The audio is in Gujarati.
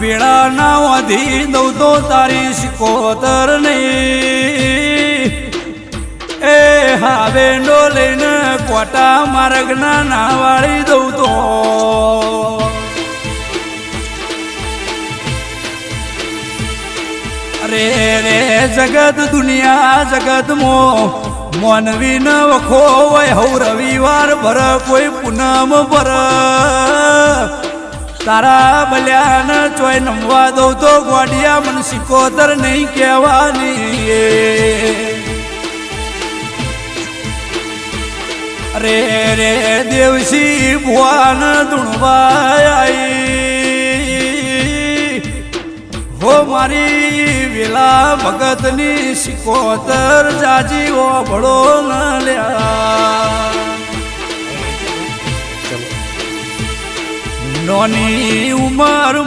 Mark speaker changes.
Speaker 1: વેળા ના વાધી દઉં તો તારી શિકોતર નહીં. એ હાવે નો લઈને કોટા માર્ગના ના વાળી દઉં તો. અરે રે જગત દુનિયા જગત મો મોનવી ન વખો હોય હવ રવિવાર ભર કોઈ પૂનમ ભર. તારા બલ્યાન ચોય નમવા દઉં તો ગોડિયા મન સિકોતર નહીં કહેવાની. અરે રે દેવસી ભુવાન ધૂણવાય હો મારી વેલા ભગતની સિકોતર જાજી ઓભળો ન લ્યા. નોની ઉંમર